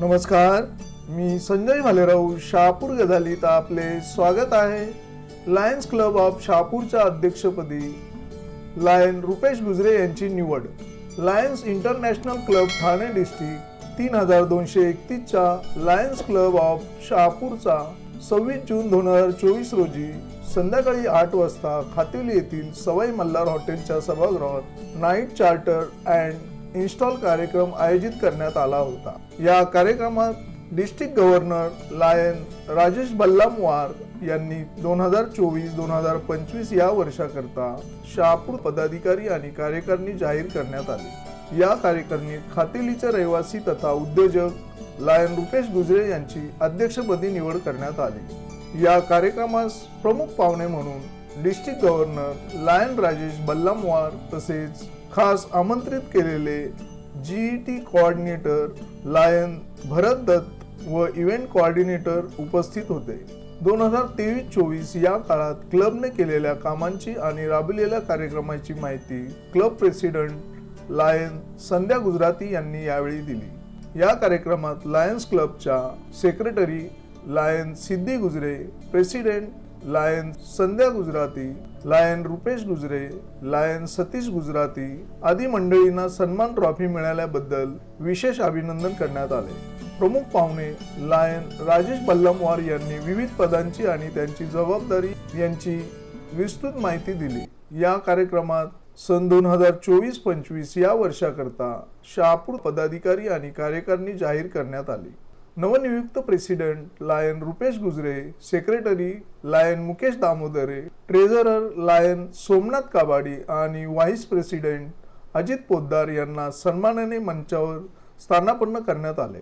नमस्कार मी संजय भालेराव शहापूर गदालीत आपले स्वागत आहे लायन्स क्लब ऑफ शहापूरच्या अध्यक्षपदी. लायन रुपेश गुजरे यांची निवड. Lions International club Thane district तीन हजार दोनशे एकतीसच्या लायन्स क्लब ऑफ शहापूरचा सव्वीस जून दोन हजार चोवीस रोजी संध्याकाळी आठ वाजता खातिवली येथील सवाई मल्हार हॉटेलच्या सभागृहात नाईट चार्टर अँड इन्स्टॉल कार्यक्रम आयोजित करण्यात आला होता. या कार्यक्रमात district governor lion Rajesh Ballamwar यांनी दोन हजार चोवीस दोन हजार पंचवीस या वर्षाकरता शहापूर पदाधिकारी आणि कार्यकारिणी जाहीर करण्यात आली. या कार्यकारिणीत खातेलीचे रहिवासी तथा उद्योजक लायन रुपेश गुजरे यांची अध्यक्षपदी निवड करण्यात आली. या कार्यक्रमास प्रमुख पाहुणे म्हणून district governor lion Rajesh Ballamwar तसेच खास आमंत्रित केलेले GET coordinator lion Bharat Dutt व इव्हेंट कोऑर्डिनेटर उपस्थित होते. दोन हजार तेवीस चोवीस या काळात क्लबने केलेल्या कामांची आणि राबविलेल्या कार्यक्रमाची माहिती club president lion Sandhya Gujarati यांनी यावेळी दिली. या कार्यक्रमात लायन्स क्लबच्या secretary lion Siddhi Gujare president lion Sandhya Gujarati lion Rupesh Gujare lion Satish Gujarati आदी मंडळींना सन्मान ट्रॉफी मिळाल्याबद्दल विशेष अभिनंदन करण्यात आले. प्रमुख पाहुणे लायन राजेश बल्लमवार यांनी विविध पदांची आणि त्यांची जबाबदारी यांची विस्तृत माहिती दिली. या कार्यक्रमात सन दोन हजार चोवीस पंचवीस या वर्षाकरता शहापूर पदाधिकारी आणि कार्यकारिणी जाहीर करण्यात आली. नवनियुक्त president lion Rupesh Gujare secretary lion Mukesh Damodare treasurer lion Somnath Kabadi आणि व्हाईस प्रेसिडेंट अजित पोद्दार यांना सन्मानाने मंचावर स्थानापन्न करण्यात आले.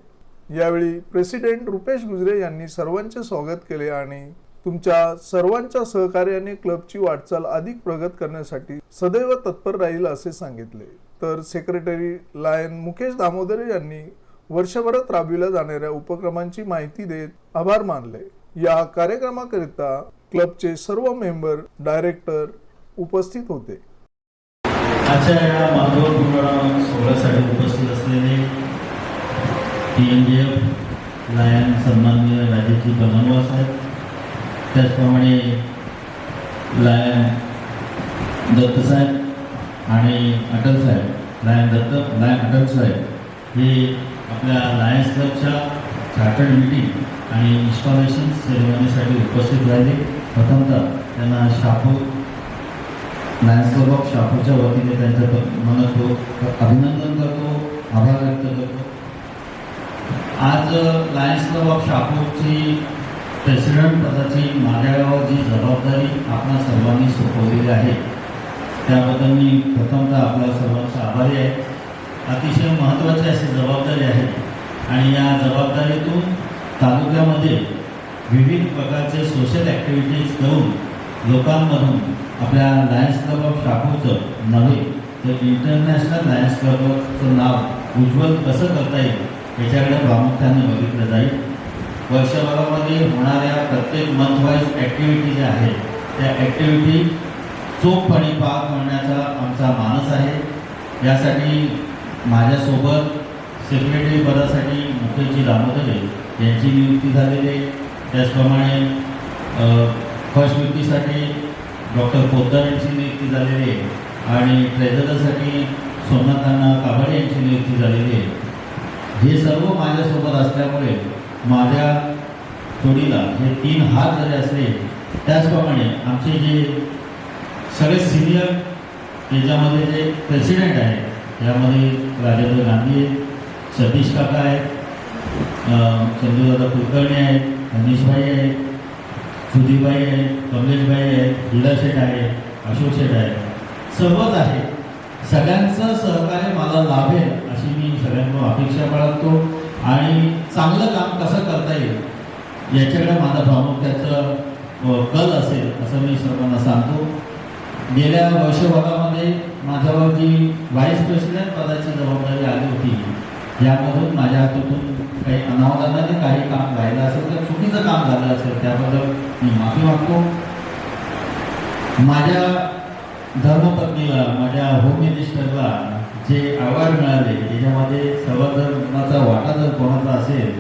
यावेळी प्रेसिडेंट रुपेश गुजरे यांनी सर्वांचे स्वागत केले आणि तुमच्या सर्वांच्या सहकार्याने क्लबची वाटचाल अधिक प्रगत करण्यासाठी सदैव तत्पर राहील असे सांगितले. तर सेक्रेटरी लायन मुकेश दामोदरे यांनी वर्षभरात राबविल्या जाणाऱ्या उपक्रमांची माहिती देत आभार मानले. या कार्यक्रमाकरिता क्लबचे सर्व मेंबर डायरेक्टर उपस्थित होते. आजच्या या महत्त्वपूर्ण सोहळ्यासाठी उपस्थित असलेले T N G F lion सन्माननीय राजेजी बलनवा साहेब त्याचप्रमाणे लायन दत्त साहेब आणि अटल साहेब लायन दत्त लायन अटल साहेब हे आपल्या लायन्स क्लबच्या चार्टर्ड मीटिंग आणि इन्स्टॉलेशन सेरेमनीसाठी उपस्थित राहिले. प्रथमतः त्यांना शापूर लायन्स क्लब ऑफ शापूरच्या वतीने त्यांचं प- अभिनंदन करतो आभार व्यक्त करतो. आज लायन्स क्लब ऑफ शापूरची प्रेसिडेंट पदाची माझ्यावर जी जबाबदारी आपणा सर्वांनी सोपवलेली आहे त्याबद्दल मी प्रथमतः आपल्या सर्वांचा आभारी आहे. अतिशय महत्त्वाची अशी जबाबदारी आहे. आणि या जबाबदारीतून तालुक्यामध्ये विविध प्रकारचे सोशल ॲक्टिव्हिटीज करून लोकांमधून आपल्या लायन्स क्लब ऑफ शापूरचं नव्हे तर इंटरनॅशनल लायन्स क्लबचं नाव उज्ज्वल कसं करता येईल याच्याकडे प्रामुख्याने बघितलं जाईल. वर्षभरामध्ये होणाऱ्या प्रत्येक मंथ वाईज ॲक्टिव्हिटी ज्या आहेत त्या ॲक्टिव्हिटी चोखपणे पार पाडण्याचा आमचा मानस आहे. यासाठी माझ्यासोबत सेक्रेटरी पदासाठी मुकेशजी दामोदरे यांची नियुक्ती झालेली आहे. त्याचप्रमाणे फर्स्ट युतीसाठी डॉक्टर पोद्दार यांची नियुक्ती झालेली आहे. आणि ट्रेझररसाठी सोमनाथांना काबडे यांची नियुक्ती झालेली आहे. हे सर्व माझ्यासोबत असल्यामुळे माझ्या जोडीला हे तीन हात जरी असले त्याचप्रमाणे आमचे जे सगळे सिनियर त्याच्यामध्ये जे प्रेसिडेंट आहेत यामध्ये राजेंद्र गांधी आहेत सतीश काका आहेत अं, चंदूदादा कुलकर्णी आहेत मनीषभाई आहेत सुधीरभाई आहेत कमलेशभाई आहेत हिडा शेठ आहे अशोक शेठ आहे सर्वच आहे सगळ्यांचं सहकार्य मला लाभेल अशी मी सगळ्यांकडून अपेक्षा बाळगतो आणि चांगलं काम कसं करता येईल याच्याकडे माझा प्रामुख्याचं कल असेल असं मी सर्वांना सांगतो. गेल्या वर्षभरामध्ये माझ्यावर जी व्हाईस प्रेसिडेंट पदाची जबाबदारी आली होती. यामधून माझ्या हातून काही अनावधानाने काही काम राहिलं असेल तर चुकीचं काम झालं असेल त्याबद्दल मी माफी मागतो. माझ्या धर्मपत्नीला माझ्या होम मिनिस्टरला जे अवॉर्ड मिळाले याच्यामध्ये सर्वात जर वाटा जर कोणाचा असेल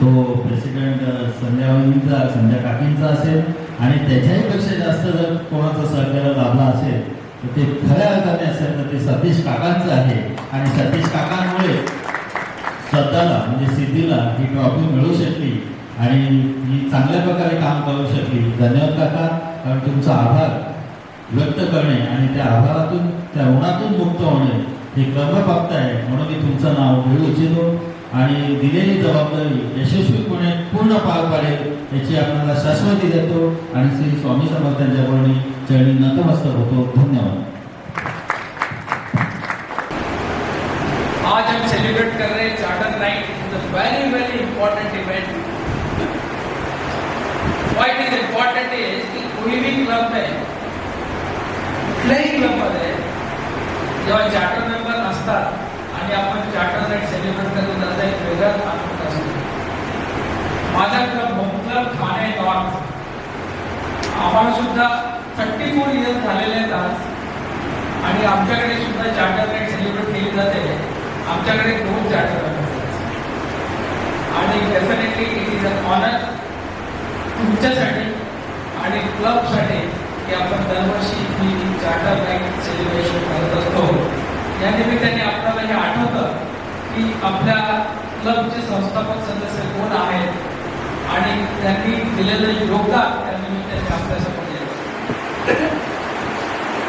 तो प्रेसिडेंट संध्या वहिनींचा संध्या काकींचा असेल आणि त्याच्याही पेक्षा जास्त जर कोणाचा सहकार्य लाभला असेल तर ते खऱ्या अर्थाने असेल तर ते सतीश काकांचं आहे. आणि सतीश काकांमुळे श्रद्धाला म्हणजे सिद्धीला ही ट्रॉफी मिळू शकली आणि ही चांगल्या प्रकारे काम करू शकली. धन्यवाद काका कारण तुमचा आभार व्यक्त करणे आणि त्या आभारातून त्या ऋणातून मुक्त होणे हे क्रमप्राप्त आहे. म्हणून मी तुमचं नाव घेऊ इच्छितो. आणि दिलेली जबाबदारी यशस्वीपणे पूर्ण पार पाडेल याची आपल्याला शाश्वती देतो. आणि श्री स्वामी समर्थांच्या वरणी चरणी नतमस्तक होतो. धन्यवाद. आज हम सेलिब्रेट कर रहे हैं charter night the very very important event why is important is की कोई भी क्लब में कुठल्याही क्लबमध्ये जेव्हा चार्टर मेंबर नसतात आणि आपण चार्टर नाईट सेलिब्रेट करतो त्याचा एक वेगळाच आनंद असतो माझा club home club Thane north आम्हाला सुद्धा थर्टी फोर इयर्स झालेले आहेत आज. आणि आमच्याकडे सुद्धा चार्टर नाईट सेलिब्रेट केली जाते. आमच्याकडे दोन चार्टर आणि definitely it is a honour तुमच्यासाठी आणि क्लबसाठी की आपण दरवर्षी ही चार्टर नाईट सेलिब्रेशन करत असतो. या निमित्ताने आपल्याला हे आठवतं की आपल्या क्लबचे संस्थापक सदस्य कोण आहेत आणि त्यांनी दिलेलं योगदान त्या निमित्ताने आपल्यासमोर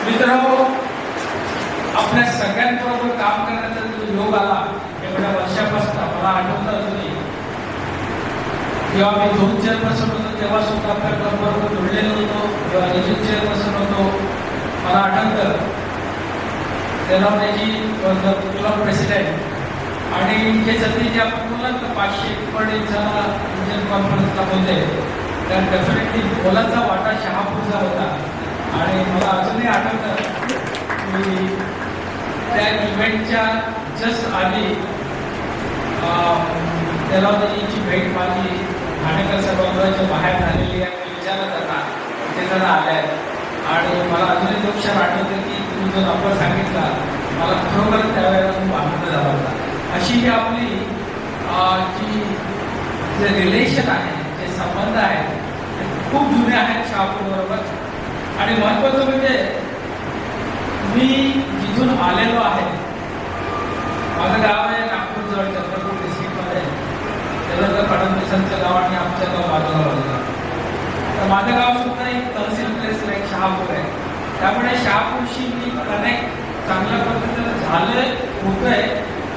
मित्र आपल्या सगळ्यांबरोबर काम करण्याचा जो योग आला एवढ्या वर्षापासून मला आठवतं अजूनही. जेव्हा मी झोन चेअरपर्सन होतो तेव्हा सुद्धा आपल्या क्लबबरोबर जोडलेलो होतो. जेव्हा रिजन चेअरपर्सन होतो मला आठवतं त्याची क्लब प्रेसिडेंट आणि हे सध्या जे आपण बोलाल तर पाचशे पडीचा रिजन कॉन्फरन्सला बोलते तर डेफिनेटली बोलाचा वाटा शहापूरचा होता. आणि मला अजूनही आठवतं की त्या इव्हेंटच्या जस्ट आधी तेलावदीची भेट माझी ठाणेकर सभागृहाच्या बाहेर झालेली आहे. विचारत आता ते जरा आले आणि मला अजूनही दोन क्षण आठवते जो नंबर सांगितला मला खरोखर त्यावेळेला खूप आनंद झाला होता. अशी जी आपली जी जे रिलेशन आहे जे संबंध आहेत ते खूप जुने आहेत शहापूरबरोबर. आणि महत्त्वाचं म्हणजे मी जिथून आलेलो आहे माझं गाव आहे नागपूर जवळ चंद्रपूर डिस्ट्रिक्टमध्ये त्यानंतर फडणवीसांचं गाव आणि आमचं गाव बाजूला बाजूला. तर माझं गाव सुद्धा एक तहसील प्लेस लाईक शहापूर आहे. त्यामुळे शहापूरशी मी कनेक्ट चांगल्या पद्धतीनं झालं होतंय.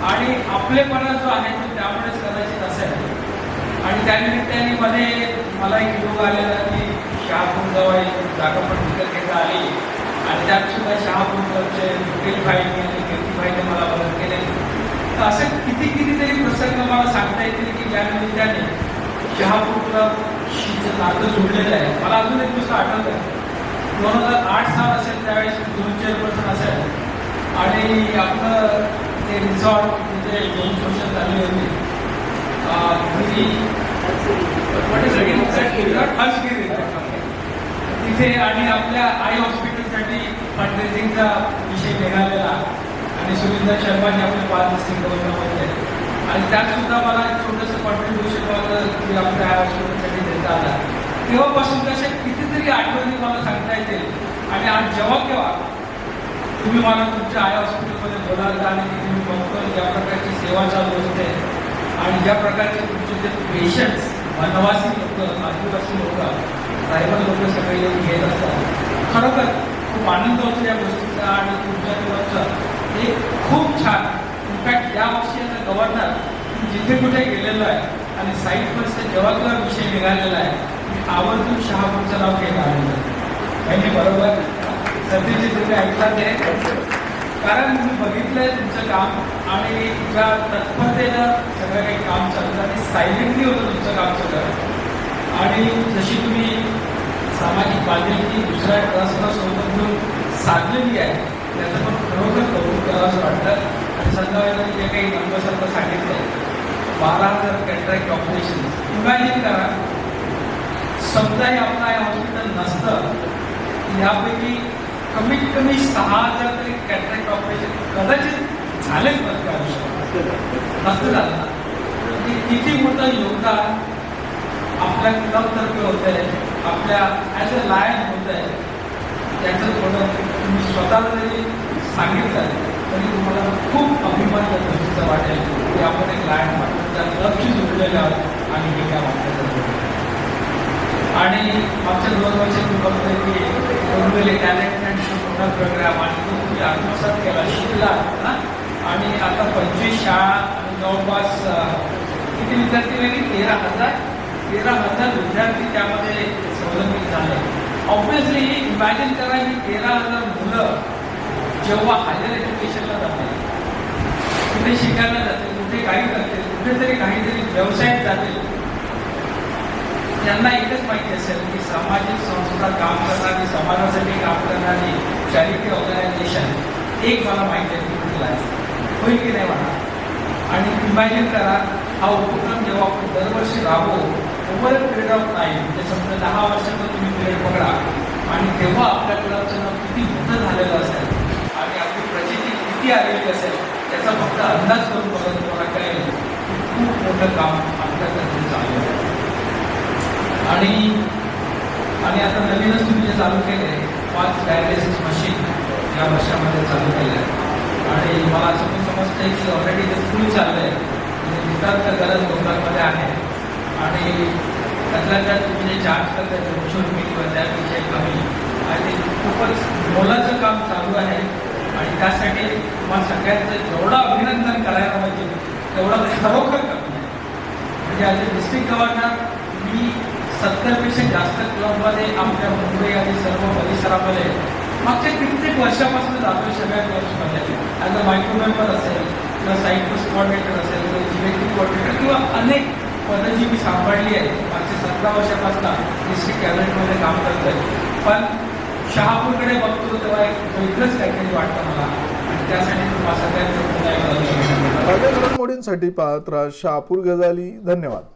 आणि आपलेपणा जो आहे तो त्यामुळेच कदाचित असेल. आणि त्यानिमित्ताने मध्ये मला एक योग आलेला की शहापूर एक जागा पण विकत घेता आली. आणि त्यात सुद्धा शहापुंजाचे मुकेल भाईने आणि कीर्तीभाईने मला मदत केलेली तर असं किती कितीतरी प्रसंग मला सांगता येतील की ज्या निमित्ताने शहापूरला शीचं नातं जोडलेलं आहे. मला अजून एक दुसरं आठवत आहे दोन हजार आठ साल असेल त्यावेळेस दोन चेअरपर्सन असेल. आणि आपलं ते रिसॉर्ट तिथे दोन सोशल झाली होती. तिथे आणि आपल्या आई हॉस्पिटलसाठी फंडरेझिंगचा विषय निघालेला. आणि सुरेंद्र शर्माने आपले पाच दिवशी गव्हर्नमेंटमध्ये आणि त्यात सुद्धा मला छोटंसं कॉन्ट्रीब्युशन की आपल्या आय हॉस्पिटलसाठी देता आला. तेव्हापासून कशा कितीतरी आठवणी मला सांगता येतील आणि आज जेव्हा केव्हा तुम्ही मला तुमच्या आय हॉस्पिटलमध्ये बोलावता आणि तुम्ही डॉक्टर बघतो ज्या प्रकारची सेवा चालू असते आणि ज्या प्रकारचे तुमचे ते पेशंट्स वनवासी लोक आदिवासी लोक ट्रायबल लोक सगळे येऊन घेत असतात खरोखर खूप आनंद होतो या गोष्टीचा आणि तुमच्या दिवसचं एक खूप छान. इनफॅक्ट या वर्षी आता गव्हर्नर जिथे कुठे गेलेलो आहे आणि साईटवरचं जेव्हा केव्हा विषय निघालेला आहे आवर्जून शहापूरचं नाव घेत आलेलं आहे. म्हणजे बरोबर? सतीशजी तुम्ही ऐकला ते. कारण मी बघितलंय तुमचं काम आणि ज्या तत्परतेनं सगळं काही काम चालतं आणि सायलेंटली होतं तुमचं काम सगळं. आणि जशी तुम्ही सामाजिक बांधिलकी दुसऱ्या ट्रस्टला सोबत घेऊन साधलेली आहे त्याचं पण खरोखर कौतुक करावं असं वाटतं. आणि संध्याकाळी जे काही नंबरसारखं सांगितलं बारा हजार कॅन्ट्रॅक्ट ऑपरेशन इमॅजिन करा समजा हे आपलं हॉस्पिटल नसतं यापैकी कमीत कमी सहा हजार तरी कॅटरेक्ट ऑपरेशन कदाचित झालेच नसते आयुष्यात असं झालं. ना ते किती मोठं योगदान आपल्या क्लबतर्फे होत आहे आपल्या ॲज अ लायन होत आहे त्याचं थोडं तुम्ही स्वतःला जरी सांगितलं तरी तुम्हाला खूप अभिमान गरजेचं वाटेल की आपण एक लायन वाटतो त्या क्लबशी जोडलेले आहोत आणि हे काय वाटतं आणि मागच्या दोन वर्षात मी बघतोय की टॅलेंट अँड आणि तो तुम्ही आत्मसात केला शिकला आणि आता पंचवीस शाळा जवळपास किती विद्यार्थी वेगळी? तेरा हजार. तेरा हजार विद्यार्थी त्यामध्ये संलग्नित झाले. ऑब्विसली इमॅजिन करा की तेरा हजार मुलं जेव्हा हायर एज्युकेशनला जातील कुठे शिकायला जातील कुठे काही करतील कुठेतरी काहीतरी व्यवसायात जातील त्यांना एकच माहिती असेल की सामाजिक संस्था काम करणारी समाजासाठी काम करणारी चॅरिटी ऑर्गनायझेशन एक मला माहिती आहे की कुठला आहे. होईल की नाही म्हणा. आणि इमॅजिन करा हा उपक्रम जेव्हा आपण दरवर्षी राबवू ओव्हर पिरियड ऑफ टाईम म्हणजे समजा दहा वर्षाचा तुम्ही पिरियड पकडा आणि तेव्हा आपल्या क्लबचं नाव किती मोठं झालेलं असेल आणि आपली प्रचिती किती आलेली असेल त्याचा फक्त अंदाज करून बघा तुम्हाला कळेल की खूप मोठं काम आपल्यासाठी चालू आहे. आणि आणि आता नवीनच तुम्ही जे चालू केले पाच डायलिसिस मशीन या वर्षामध्ये चालू केलं आहे आणि मला असं पण समजतंय की ऑलरेडी ते फुल चाललं आहे नितांत गरज लोकांमध्ये आहे. आणि त्यातल्या त्यात तुम्ही जे चार्ज करताय दोनशे रुपये किंवा त्यापेक्षा कमी. आणि खूपच मोलाचं काम चालू आहे. आणि त्यासाठी तुम्हाला सगळ्यांचं जेवढं अभिनंदन करायला पाहिजे तेवढं खरोखर कमी आहे. म्हणजे आज डिस्ट्रिक्ट गव्हर्नर मी सत्तरपेक्षा जास्त क्लबमध्ये आमच्या मुंबई आणि सर्व परिसरामध्ये मागच्या कित्येक वर्षापासून जातो सगळ्या क्लब्समध्ये ॲज अ मायक्रो मेंबर असेल किंवा साईट कॉर्डिनेटर असेल किंवा जिलेक्टिव्ह कॉर्डिनेटर किंवा अनेक पदं जी मी सांभाळली आहे. मागच्या सतरा वर्षापासून डिस्ट्रिक्ट कॅबिनेटमध्ये काम करत आहे पण शहापूरकडे बघतो तेव्हा एक वेगळंच काहीतरी वाटतं मला. आणि त्यासाठी तुम्हाला सगळ्यांचं पुन्हा एकदा धन्यवाद. पाहत राहा शहापूर गजाली. धन्यवाद.